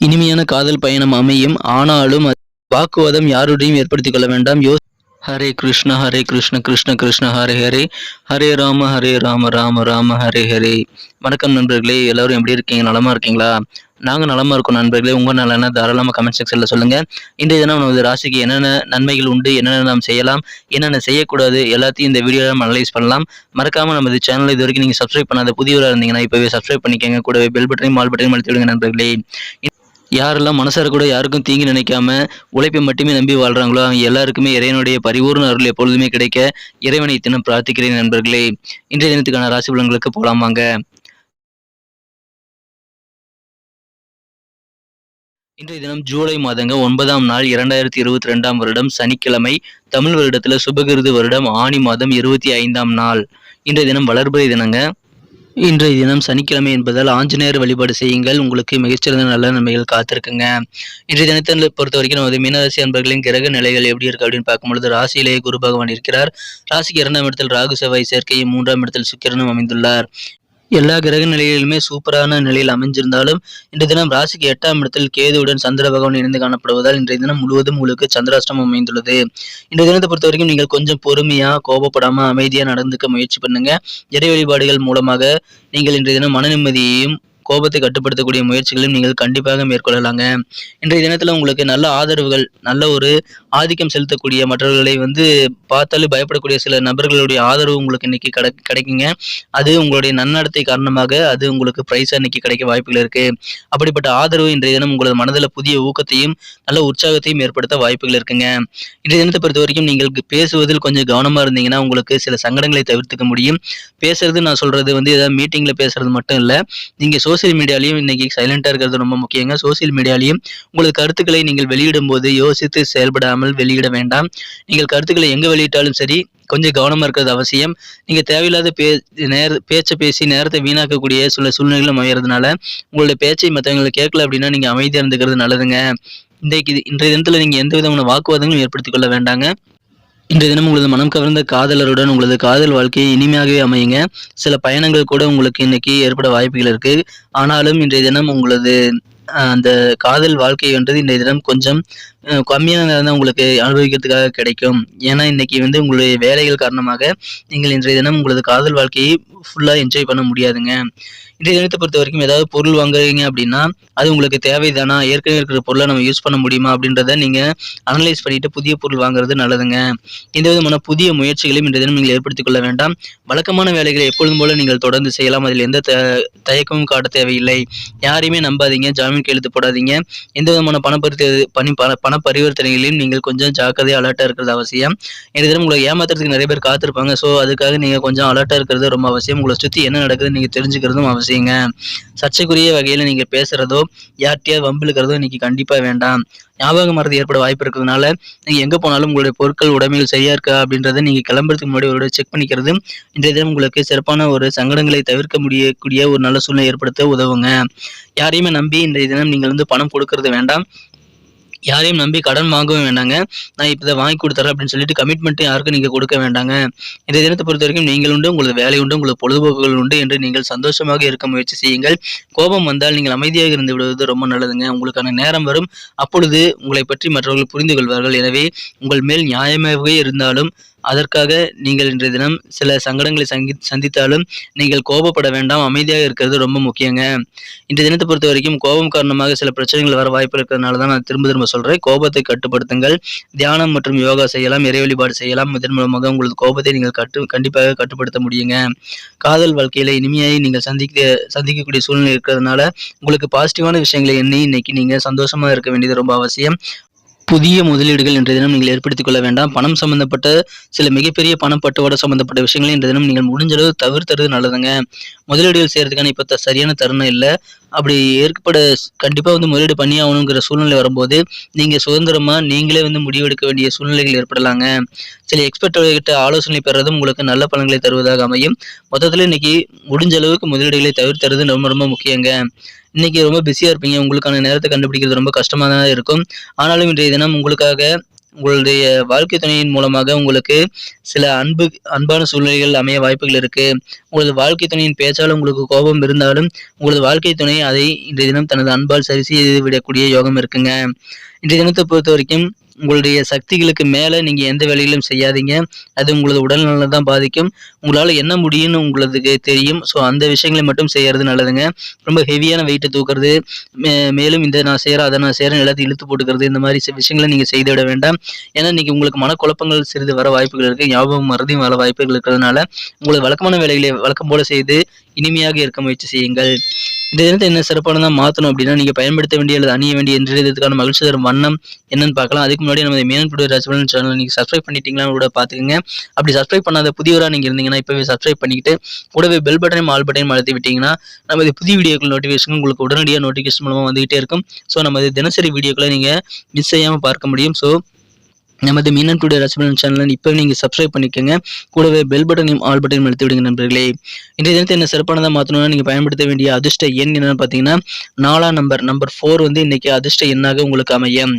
இனிமையான காதல் பயணம் அமையும். ஆனாலும் வாக்குவாதம் யாருடையும் ஏற்படுத்திக் கொள்ள வேண்டாம். யோ ஹரே கிருஷ்ண ஹரே கிருஷ்ண கிருஷ்ண கிருஷ்ண ஹரே ஹரே. ஹரே ராம ஹரே ராம ராம ராம ஹரே ஹரே. வணக்கம் நண்பர்களே எல்லாரும் எப்படி இருக்கீங்க? நலமா இருக்கீங்களா? நாங்கள் நலமா இருக்கோம் நண்பர்களே. உங்க நலன தாராளமாக கமெண்ட் செக்ஷனில் சொல்லுங்க. இன்றைய தினம் நமது ராசிக்கு என்னென்ன நன்மைகள் உண்டு? என்னென்ன நாம் செய்யலாம்? என்னென்ன செய்யக்கூடாது? எல்லாத்தையும் இந்த வீடியோவில் நம்ம அனலைஸ் பண்ணலாம். மறக்காம நமது சேனல் இது வரைக்கும் நீங்கள் சப்ஸ்கிரைப் பண்ணாத புதியவராக இருந்தீங்கன்னா இப்போவே சப்ஸ்கிரைப் பண்ணிக்கங்க. கூடவே பெல் பட்டனையும் மால் பட்டனையும் அழுத்தி விடுங்க நண்பர்களே. யாரெல்லாம் மனசார கூட யாருக்கும் தீங்கு நினைக்காம உழைப்பை மட்டுமே நம்பி வாழ்றாங்களோ அவங்க எல்லாருக்குமே இறைவனுடைய பரிபூர்ண அருள் எப்பொழுதுமே கிடைக்க இறைவனை தினம் பிரார்த்திக்கிறேன் நண்பர்களே. இன்றைய தினத்துக்கான ராசி பலன்களுக்கு போலாம் வாங்க இன்றைய தினம் ஜூலை மாதங்க ஒன்பதாம் நாள் இரண்டாயிரத்தி இருபத்தி ரெண்டாம் வருடம் சனிக்கிழமை தமிழ் வருடத்துல சுபகிருது வருடம் ஆணி மாதம் இருபத்தி ஐந்தாம் நாள். இன்றைய தினம் வளர்பிறை தினங்க. இன்றைய தினம் சனிக்கிழமை என்பதால் ஆஞ்சநேயர் வழிபாடு செய்யுங்கள். உங்களுக்கு மிகச்சிறந்த நல்ல நன்மைகள் காத்திருக்குங்க. இன்றைய தினத்தை பொறுத்த வரைக்கும் நமது மீனராசி அன்பர்களின் கிரக நிலைகள் எப்படி இருக்கு அப்படின்னு பார்க்கும்பொழுது ராசியிலேயே குரு பகவான் இருக்கிறார். ராசிக்கு இரண்டாம் இடத்தில் ராகு செவ்வாய் சேர்க்கையும் மூன்றாம் இடத்தில் சுக்கிரனும் அமைந்துள்ளார். எல்லா கிரக நிலையிலுமே சூப்பரான நிலையில் அமைஞ்சிருந்தாலும் இன்றைய தினம் ராசிக்கு எட்டாம் இடத்தில் கேதுவுடன் சந்திர பகவான் இணைந்து காணப்படுவதால் இன்றைய தினம் முழுவதும் உங்களுக்கு சந்திராஷ்டம் அமைந்துள்ளது. இன்றைய தினத்தை பொறுத்த வரைக்கும் நீங்கள் கொஞ்சம் பொறுமையா கோபப்படாம அமைதியா நடந்துக்க முயற்சி பண்ணுங்க. இறை வழிபாடுகள் மூலமாக நீங்கள் இன்றைய தினம் மன நிம்மதியையும் கோபத்தை கட்டுப்படுத்தக்கூடிய முயற்சிகளையும் நீங்கள் கண்டிப்பாக மேற்கொள்ளலாங்க. இன்றைய தினத்தில் உங்களுக்கு நல்ல ஆதரவுகள் நல்ல ஒரு ஆதிக்கம் செலுத்தக்கூடிய மற்றவர்களை வந்து பார்த்தாலே பயப்படக்கூடிய சில நபர்களுடைய ஆதரவு உங்களுக்கு இன்னைக்கு கிடை கிடைக்குங்க. அது உங்களுடைய நன்னடத்தை காரணமாக அது உங்களுக்கு ப்ரைஸாக இன்னைக்கு கிடைக்க வாய்ப்புகள் இருக்கு. அப்படிப்பட்ட ஆதரவு இன்றைய தினம் உங்களது மனதில் புதிய ஊக்கத்தையும் நல்ல உற்சாகத்தையும் ஏற்படுத்த வாய்ப்புகள் இருக்குங்க. இன்றைய தினத்தை பொறுத்த வரைக்கும் நீங்கள் பேசுவதில் கொஞ்சம் கவனமாக இருந்தீங்கன்னா உங்களுக்கு சில சங்கடங்களை தவிர்த்துக்க முடியும். பேசுறது நான் சொல்றது வந்து ஏதாவது மீட்டிங்கில் பேசுறது மட்டும் இல்லை. நீங்கள் சோசியல் மீடியாலையும் இன்னைக்கு சைலண்டாக இருக்கிறது ரொம்ப முக்கியங்க. சோசியல் மீடியாலையும் உங்களது கருத்துக்களை நீங்கள் வெளியிடும் போது யோசித்து செயல்படாமல் வெளியிட வேண்டாம். நீங்கள் கருத்துக்களை எங்கே வெளியிட்டாலும் சரி கொஞ்சம் கவனமாக இருக்கிறது அவசியம். நீங்கள் தேவையில்லாத பே நேர பேச்சை பேசி நேரத்தை வீணாக்கக்கூடிய சில சூழ்நிலைகளும் அமைகிறதுனால உங்களுடைய பேச்சை மற்றவங்களை கேட்கல அப்படின்னா நீங்கள் அமைதியாக இருந்துக்கிறது நல்லதுங்க. இன்றைக்கு இன்றைய தினத்தில் நீங்கள் எந்த விதமான வாக்குவாதங்களும் ஏற்படுத்திக் கொள்ள வேண்டாங்க. இன்றைய தினம் உங்களது மனம் கவர்ந்த காதலருடன் உங்களது காதல் வாழ்க்கையை இனிமையாகவே அமையுங்க. சில பயணங்கள் கூட உங்களுக்கு இன்னைக்கு ஏற்பட வாய்ப்புகள் இருக்கு. ஆனாலும் இன்றைய தினம் உங்களது அந்த காதல் வாழ்க்கைன்றது இந்த தினம் கொஞ்சம் கம்மியான நேரம் தான் உங்களுக்கு அனுபவிக்கிறதுக்காக கிடைக்கும். ஏன்னா இன்னைக்கு வந்து உங்களுடைய வேலைகள் காரணமாக நீங்கள் இன்றைய தினம் உங்களது காதல் வாழ்க்கையை ஃபுல்லாக என்ஜாய் பண்ண முடியாதுங்க. இன்றைய தினத்தை பொறுத்த வரைக்கும் ஏதாவது பொருள் வாங்குறீங்க அப்படின்னா அது உங்களுக்கு தேவைதானா? ஏற்கனவே இருக்கிற பொருளை நம்ம யூஸ் பண்ண முடியுமா? அப்படின்றத நீங்கள் அனலைஸ் பண்ணிட்டு புதிய பொருள் வாங்குறது நல்லதுங்க. எந்த விதமான புதிய முயற்சிகளையும் இன்றைய தினம் நீங்கள் ஏற்படுத்திக் கொள்ள வேண்டாம். வழக்கமான வேலைகளை எப்பொழுதும் போல நீங்கள் தொடர்ந்து செய்யலாம். அதில் எந்த தயக்கமும் காட்ட தேவையில்லை. யாரையுமே நம்பாதீங்க. ஜாமீன் எழுத்து போடாதீங்க. எந்த விதமான பணப்பரித்து பணி பண பரிவர்த்தனைகளையும் நீங்கள் கொஞ்சம் ஜாக்கிரதையாக அலர்ட்டாக இருக்கிறது அவசியம். இன்றைய உங்களை ஏமாத்துறதுக்கு நிறைய பேர் காத்திருப்பாங்க. ஸோ அதுக்காக நீங்கள் கொஞ்சம் அலர்ட்டாக இருக்கிறது ரொம்ப அவசியம். உங்களை சுற்றி என்ன நடக்குதுன்னு நீங்கள் தெரிஞ்சுக்கிறதும் அவசியங்க. சர்ச்சைக்குரிய வகையில் நீங்கள் பேசுகிறதோ யார்கிட்டயாவது வம்பிழுக்கிறதோ இன்னைக்கு கண்டிப்பாக வேண்டாம். ஞாபக மறதி ஏற்பட வாய்ப்பு இருக்கிறதுனால நீங்கள் எங்கே போனாலும் உங்களுடைய பொருட்கள் உடமையில் சரியா இருக்கா அப்படின்றத நீங்கள் கிளம்புறதுக்கு முன்னாடி ஒரு செக் பண்ணிக்கிறது. இன்றைய தினம் உங்களுக்கு சிறப்பான ஒரு சங்கடங்களை தவிர்க்க முடியக்கூடிய ஒரு நல்ல சூழ்நிலை ஏற்படுத்த உதவுங்க. யாரையுமே நம்பி இன்றைய தினம் நீங்கள் வந்து பணம் கொடுக்கறது வேண்டாம். யாரையும் நம்பி கடன் வாங்கவும் வேண்டாங்க. நான் இப்போ இதை வாங்கி கொடுத்துறேன் அப்படின்னு சொல்லிட்டு கமிட்மெண்ட்டும் யாருக்கும் நீங்கள் கொடுக்க வேண்டாங்க. இந்த தினத்தை பொறுத்த வரைக்கும் நீங்கள் உண்டு உங்களது வேலை உண்டு உங்களுக்கு பொழுதுபோக்குகள் உண்டு என்று நீங்கள் சந்தோஷமாக இருக்க முயற்சி செய்யுங்கள். கோபம் வந்தால் நீங்கள் அமைதியாக இருந்து விடுவது ரொம்ப நல்லதுங்க. உங்களுக்கான நேரம் வரும். அப்பொழுது உங்களை பற்றி மற்றவர்கள் புரிந்து கொள்வார்கள். எனவே உங்கள் மேல் நியாயமாகவே இருந்தாலும் அதற்காக நீங்கள் இன்றைய தினம் சில சங்கடங்களை சங்கி சந்தித்தாலும் நீங்கள் கோபப்பட வேண்டாம். அமைதியாக இருக்கிறது ரொம்ப முக்கியங்க. இன்றைய தினத்தை பொறுத்த வரைக்கும் கோபம் காரணமாக சில பிரச்சனைகள் வர வாய்ப்பு இருக்கிறதுனால தான் நான் திரும்ப திரும்ப சொல்கிறேன் கோபத்தை கட்டுப்படுத்துங்கள். தியானம் மற்றும் யோகா செய்யலாம். இறை வழிபாடு செய்யலாம். இதன் மூலமாக உங்களது கோபத்தை நீங்கள் கட்டு கண்டிப்பாக கட்டுப்படுத்த முடியுங்க. காதல் வாழ்க்கையில் இனிமையாய் நீங்கள் சந்திக்க சந்திக்கக்கூடிய சூழ்நிலை இருக்கிறதுனால உங்களுக்கு பாசிட்டிவான விஷயங்களை எண்ணி இன்னைக்கு நீங்கள் சந்தோஷமாக இருக்க வேண்டியது ரொம்ப அவசியம். புதிய முதலீடுகள் இன்றைய தினம் நீங்கள் ஏற்படுத்திக் கொள்ள வேண்டாம். பணம் சம்பந்தப்பட்ட சில மிகப்பெரிய பணம் பட்டுவாட சம்பந்தப்பட்ட விஷயங்களை இன்றைய தினம் நீங்கள் முடிஞ்ச அளவு தவிர்த்துறது நல்லதுங்க. முதலீடுகள் செய்யறதுக்கான இப்போ சரியான தருணம் இல்லை. அப்படி ஏற்பட கண்டிப்பாக வந்து முதலீடு பண்ணி ஆகணுங்கிற சூழ்நிலை வரும்போது நீங்கள் சுதந்திரமாக நீங்களே வந்து முடிவெடுக்க வேண்டிய சூழ்நிலைகள் ஏற்படலாங்க. சில எக்ஸ்பர்ட்கிட்ட ஆலோசனை பெறதும் உங்களுக்கு நல்ல பலன்களை தருவதாக அமையும். மொத்தத்தில் இன்னைக்கு முடிஞ்ச அளவுக்கு முதலீடுகளை தவிர்த்துறது ரொம்ப ரொம்ப முக்கியங்க. இன்னைக்கு ரொம்ப பிஸியாக இருப்பீங்க. உங்களுக்கான நேரத்தை கண்டுபிடிக்கிறது ரொம்ப கஷ்டமாக தான் இருக்கும். ஆனாலும் இன்றைய தினம் உங்களுக்காக உங்களுடைய வாழ்க்கை துணையின் மூலமாக உங்களுக்கு சில அன்பு அன்பான சூழ்நிலைகள் அமைய வாய்ப்புகள் இருக்குது உங்களது வாழ்க்கை துணையின் பேச்சால் உங்களுக்கு கோபம் இருந்தாலும் உங்களது வாழ்க்கை துணை அதை இன்றைய தினம் தனது அன்பால் சரி செய்து விடக்கூடிய யோகம் இருக்குங்க. இன்றைய தினத்தை பொறுத்த வரைக்கும் உங்களுடைய சக்திகளுக்கு மேலே நீங்கள் எந்த வேலையிலும் செய்யாதீங்க. அது உங்களது உடல் தான் பாதிக்கும். உங்களால் என்ன முடியும்னு உங்களுக்கு தெரியும். ஸோ அந்த விஷயங்களை மட்டும் செய்கிறது நல்லதுங்க. ரொம்ப ஹெவியான வெயிட்டை தூக்குறது. மே மேலும் இந்த நான் செய்கிறேன் அதை நான் செய்கிறேன் எல்லாத்தையும் இழுத்து போட்டுக்கிறது. இந்த மாதிரி விஷயங்களை நீங்கள் செய்து விட வேண்டாம். ஏன்னா இன்றைக்கி உங்களுக்கு மனக்குழப்பங்கள் சிறிது வர வாய்ப்புகள் இருக்குது ஞாபகம் மறதியும் வர வாய்ப்புகள் இருக்கிறதுனால உங்களது வழக்கமான வேலைகளை வழக்கம் போல் செய்து இனிமையாக இருக்க முயற்சி செய்யுங்கள். இந்த தினத்தை என்ன சிறப்பானதாக மாற்றணும் அப்படின்னா நீங்கள் பயன்படுத்த வேண்டிய அல்லது அணிய வேண்டிய இன்றைய தினத்துக்கான மகிழ்ச்சி தரும் வண்ணம் என்னன்னு பார்க்கலாம். அதுக்கு முன்னாடி நம்ம மீனன் டுடே ராஜபலன் சேனல் நீங்கள் சப்ஸ்கிரைப் பண்ணிட்டீங்களா கூட பார்த்துக்கங்க. அப்படி சப்ஸ்கிரைப் பண்ணாத புதியவராக நீங்கள் இருந்தீங்கன்னா இப்போவே சப்ஸ்கிரைப் பண்ணிக்கிட்டு கூடவே பெல் பட்டனையும் ஆல் பட்டனையும் அழுத்தி விட்டீங்கன்னா நமது புதிய வீடியோக்கள் நோட்டிஃபிகேஷன் உங்களுக்கு உடனடியாக நோட்டிஃபிகேஷன் மூலமாக வந்துகிட்டே இருக்கும். ஸோ நமது தினசரி வீடியோக்களை நீங்கள் மிஸ் செய்யாமல் பார்க்க முடியும். ஸோ நமது மீனன் டுடே ரசபலன் சேனலை இப்போ நீங்கள் சப்ஸ்கிரைப் பண்ணிக்கோங்க. கூடவே பெல் பட்டனையும் ஆல் பட்டனையும் அழுத்தி விடுங்க நண்பர்களே. இன்றைய தினத்தை என்ன சிறப்பானதாக மாற்றணும்னா நீங்கள் பயன்படுத்த வேண்டிய அதிர்ஷ்ட எண் என்னென்னு பார்த்தீங்கன்னா நாலாம் நம்பர் நம்பர் ஃபோர் வந்து இன்றைக்கி அதிர்ஷ்ட எண்ணாக உங்களுக்கு அமையும்.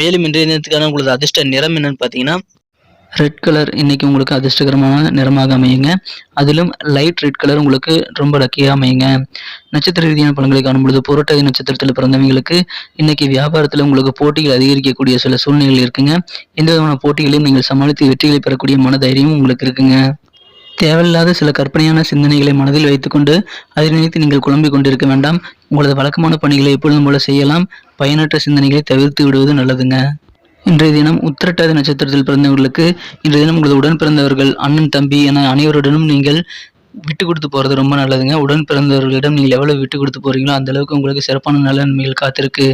மேலும் இன்றைய தினத்துக்கான உங்களது அதிர்ஷ்ட நிறம் என்னன்னு பார்த்தீங்கன்னா ரெட் கலர் இன்னைக்கு உங்களுக்கு அதிர்ஷ்டகரமான நிறமாக அமையுங்க. அதிலும் லைட் ரெட் கலர் உங்களுக்கு ரொம்ப லக்கியாக அமையுங்க. நட்சத்திர ரீதியான பலன்களை காணும்பொழுது புரட்டாதி நட்சத்திரத்தில் பிறந்தவங்களுக்கு இன்னைக்கு வியாபாரத்தில் உங்களுக்கு போட்டிகள் அதிகரிக்கக்கூடிய சில சூழ்நிலைகள் இருக்குங்க. எந்த விதமான போட்டிகளையும் நீங்கள் சமாளித்து வெற்றிகளை பெறக்கூடிய மனதைரியமும் உங்களுக்கு இருக்குங்க. தேவையில்லாத சில கற்பனையான சிந்தனைகளை மனதில் வைத்துக்கொண்டு அதை நினைத்து நீங்கள் குழம்பிக் கொண்டிருக்க வேண்டாம். உங்களது வழக்கமான பணிகளை எப்பொழுதும் போல செய்யலாம். பயனற்ற சிந்தனைகளை தவிர்த்து விடுவது நல்லதுங்க. இன்றைய தினம் உத்திரட்டாதி நட்சத்திரத்தில் பிறந்தவர்களுக்கு இன்றைய தினம் உங்களது உடன் பிறந்தவர்கள் அண்ணன் தம்பி என அனைவருடனும் நீங்கள் விட்டு கொடுத்து போகிறது ரொம்ப நல்லதுங்க. உடன் பிறந்தவர்களிடம் நீங்கள் எவ்வளோ விட்டு கொடுத்து போகிறீங்களோ அந்த அளவுக்கு உங்களுக்கு சிறப்பான நல்ல நன்மைகள் காத்திருக்கு.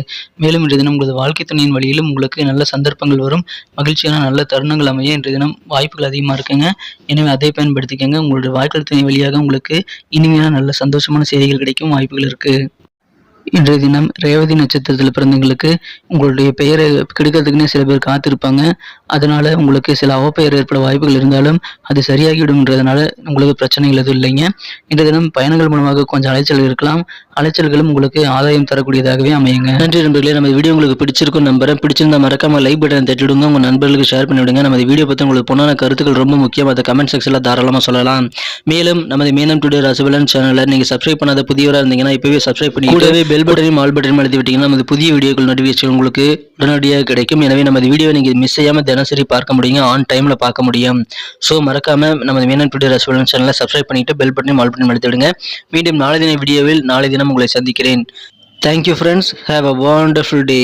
மேலும் இன்றைய தினம் உங்களது வாழ்க்கை துணையின் வழியிலும் உங்களுக்கு நல்ல சந்தர்ப்பங்கள் வரும். மகிழ்ச்சியான நல்ல தருணங்கள் அமைய இன்றைய தினம் வாய்ப்புகள் அதிகமாக இருக்குங்க. எனவே அதை பயன்படுத்திக்கங்க. உங்களுடைய வாழ்க்கை துணை வழியாக உங்களுக்கு இனிமையான நல்ல சந்தோஷமான செய்திகள் கிடைக்கும் வாய்ப்புகள் இருக்குது இன்றைய தினம் ரேவதி நட்சத்திரத்தில் பிறந்தவங்களுக்கு உங்களுடைய பெயரை கிடைக்கிறதுக்குன்னே சில பேர் காத்திருப்பாங்க. அதனால உங்களுக்கு சில அவப்பெயர் ஏற்பட வாய்ப்புகள் இருந்தாலும் அது சரியாகிவிடும்ன்றதுனால உங்களுக்கு பிரச்சனைகள் எதுவும் இல்லைங்க. இன்றைய தினம் பயணங்கள் மூலமாக கொஞ்சம் அலைச்சல் இருக்கலாம். அலைச்சல்களும் உங்களுக்கு ஆதாயம் தரக்கூடியதாகவே அமையுங்க. நன்றி நண்பர்களே நம்ம வீடியோ உங்களுக்கு பிடிச்சிருக்கும் நம்புறேன். பிடிச்சிருந்தா மறக்காம லைக் பட்டன் தட்டி விடுங்க உங்க நண்பர்களுக்கு ஷேர் பண்ணி விடுங்க நம்ம வீடியோ பத்தி உங்களுக்கு பொண்ணான கருத்துக்கள் ரொம்ப முக்கியம். அதை கமெண்ட் செக்ஷன்ல தாராளமா சொல்லலாம். மேலும் நமது மீனம் டுடே ரசபலன் சேனலை நீங்க சப்ஸ்கிரைப் பண்ணாத புதியவராக இருந்தீங்கன்னா இப்பவே சப்ஸ்கிரைப் பண்ணி கூடவே பெல் பட்டனையும் ஆல் பட்டனையும் அழுத்தி விட்டீங்கன்னா நமது புதிய வீடியோக்கள் நோட்டிஃபிகேஷன் உங்களுக்கு உடனடியாக கிடைக்கும். எனவே நமது வீடியோவை நீங்க மிஸ் செய்யாம தினசரி பார்க்க முடியுங்க. ஆன் டைம்ல பார்க்க முடியும். ஸோ மறக்காம நமது மீனம் டுடே ரசபலன் சேனலை சப்ஸ்கிரைப் பண்ணிட்டு பெல் பட்டனையும் ஆல் பட்டனையும் அழுத்தி விடுங்க. மீண்டும் நாளை தின வீடியோவில் நாளை தினம் உங்களை சந்திக்கிறேன். Thank you friends have a wonderful day